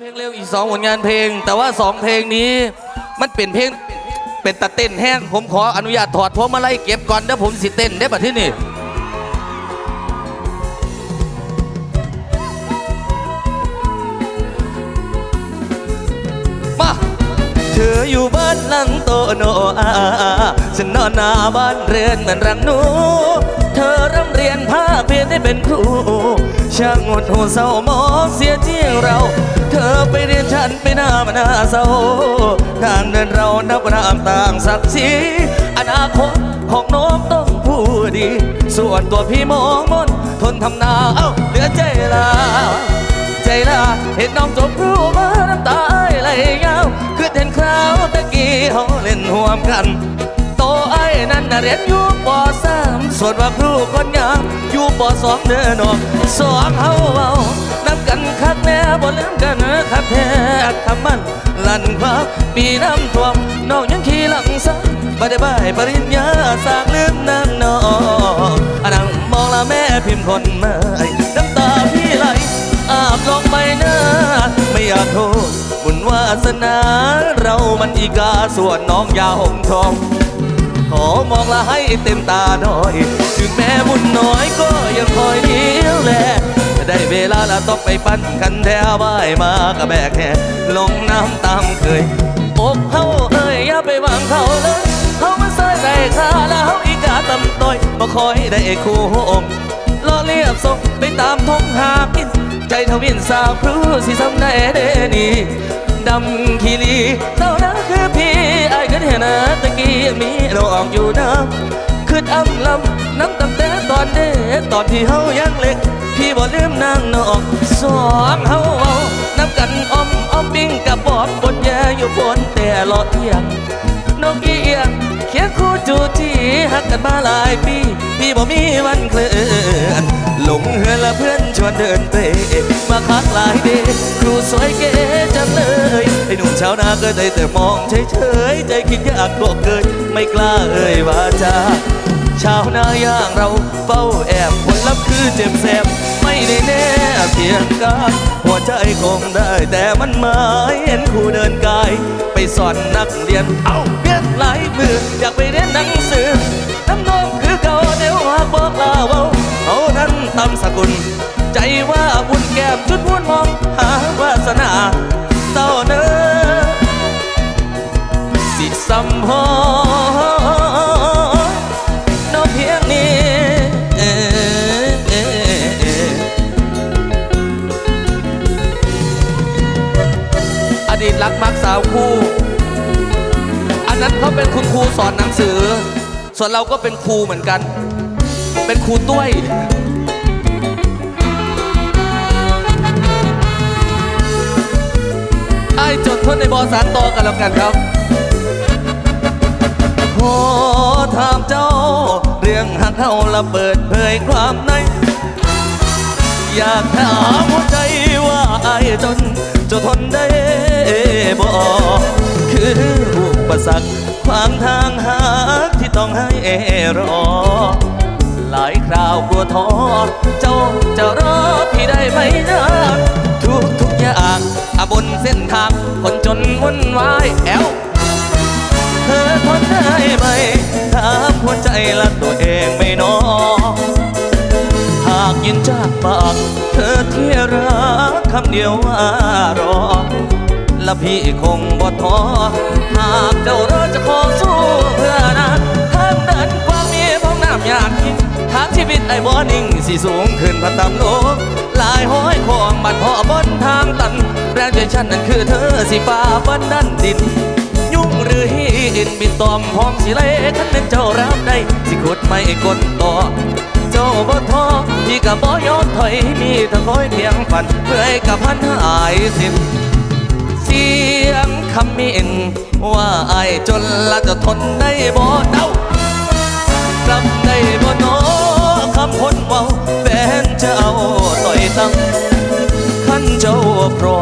เพลงเร็วอีกสองผลงานเพลง แต่ว่าสองเพลงนี้มันเป็นเพลงเป็นตะเต้นแห้งผมขออนุญาตถอดพวงมาลัยเก็บก่อนเดี๋ยวผมสิเต้นได้ปะที่นี่มาเธออยู่บ้านหลังโตโนอา ฉันนอนหน้าบ้านเรือนเหมือนรังหนู เธอร่ำเรียนภาคเพียนได้เป็นครู ช่างหดหูเศร้าหมองเสียเจียงเรา เธอไปเรียนฉันไปหน้ามาหน้าเศร้าทางเดินเรานับรามต่างศักดิ์ศรีอนาคตของน้องต้องผู้ดี ส่วนตัวพี่มองมนทนทำนาเอ้าเหลือใจลาใจลาเห็นน้องจบครูมาน้ำตาไหลยาวคือเห็นคราวตะกี้เขาเล่นห่วมกัน นั่นน่ะเรียนอยู่ปสามส่วนว่าครูคนงามอยู่ปสองเด้อน้องสองเฮาเว้านับกันคักแน่บ่ลืมกันคักแท้คำมันลั่นควักปีน้ำท่วมน้องยังขี่หลังซ้ายบ่ได้บายปริญญาสางลืมน้ำน้องอันนั่งมองละแม่พิมพ์คนเมื่อยน้ำตาพี่ไหลอาบลงไปหน้าไม่อยากโทษบุญวาสนาเรามันอีกาส่วนน้องยาหงทอง ขอมองละให้เต็มตาหน่อย ถึงแม้บุญน้อยก็ยังคอยเลี้ยวแลได้เวลาละต้องไปปั้นกันแถวบ่ายมากระแบกแห่ลงน้ำตามเคยอกเฮาเอ้ยอย่าไปวางเขาเลยเขามาใส่ใจข้าแล้วเขาอีกาตำต้อยบ่คอยได้คู่โฮมล้อเลียบส่งไปตามท้องหากินใจทวินสาวพรูสิสำได้เดนี่ดำขีรี นนะตะกี้มีเราออกอยู่น้ำขึ้นอ้ำลำน้ำตั้งแต่ตอนเด็กตอนที่เฮายังเล็ก พี่บ่ลืมนางนอกสองเฮาเอาน้ำกันอ้อมอ้อมปิ้งกับบอดบนแย่อยู่บนแต่ลอดเอียงนกเอียงเคียงคู่จูจีหักกันมาหลายปีพี่บ่มีวันเคลื่อนหลงเฮือนละเพื่อนชวนเดินเตะมาคักหลายเดย์ครูสวยเก๋จังเลยไอ้น ชาวนาก็ได้แต่มองเฉยๆใจคิดอยากบอกเกินไม่กล้าเอ่ยวาจาชาวนาอย่างเราเฝ้าแอบผลลัพธ์คือเจ็บแสบไม่ได้แน่เพียงกายหัวใจคงได้แต่มันหมายเห็นครูเดินกาย ไปสอนนักเรียนเอาเรียนหลายมืออยากไปเรียนหนังสือน้ำนองคือเก่าเดี๋ยวหากบอกลาเว้าเขานั้นตำสกุล ใจว่าบุญแก้มจุดมุ่นมองหาวาสนาเต้าเนื้อ สิสัมพอนอเพียงนี้อดีตรักมักสาวคู่ อันนั้นเขาเป็นคุณครูสอนหนังสือ ส่วนเราก็เป็นครูเหมือนกัน เป็นครูตุ้ยไอ้จดทนในบอสารต่อกันแล้วกันครับ เจ้า เรื่องหักเขาละเปิดเผยความใน อยากถามหัวใจว่าไอ้จนจะทนได้บ่คืออุปสรรคขวางทางหาที่ต้องให้รอ หลายคราวกลัวท้อเจ้าจะรอพี่ได้ไหมนะทุกทุกอย่างอะบนเส้นทางคนจนวุ่นวายแอลเธอทนได้ไหม ละตัวเองไม่นอหากยินจากปากเธอที่รักคำเดียวว่ารอ และพี่คงบ่ท้อหากเจ้ารอจะขอสู้เพื่อนะทางเดินความมีพ้องน้ำยากยิ่งทางชีวิตไอ้บ่นิ่งสิสูงขึ้นพันต่ำโลกลายห้อยของบัดพ่อบนทางตัน แรงใจฉันนั้นคือเธอสิฟ้าฟันดันดิน อินบินตอมพร้อมสิเลขันเป็นเจ้ารับได้สิขุดไม่กลต่อ เจ้าบ่ท้อพี่กับบ่ยอมถอยมีแต่คอยเพียงฝันเพื่อให้กับพันหายสิ้นเสียงคำมินว่าไอายจนละจะทนได้บ่เดารับได้บ่หนอคำคนเมาแฟนจะเจ้าต่อยตั้งขันเจ้าพร้อ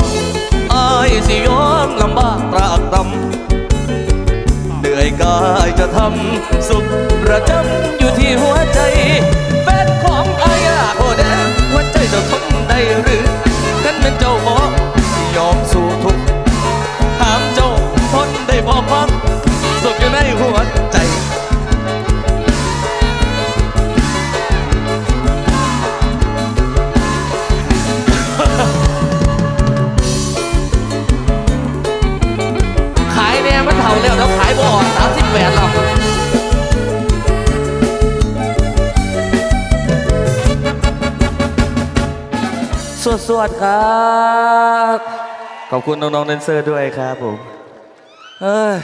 ำสุขประจำอยู่ที่หัวใจ สวดๆครับ ขอบคุณน้องๆแดนเซอร์ด้วยครับผม เอ้ย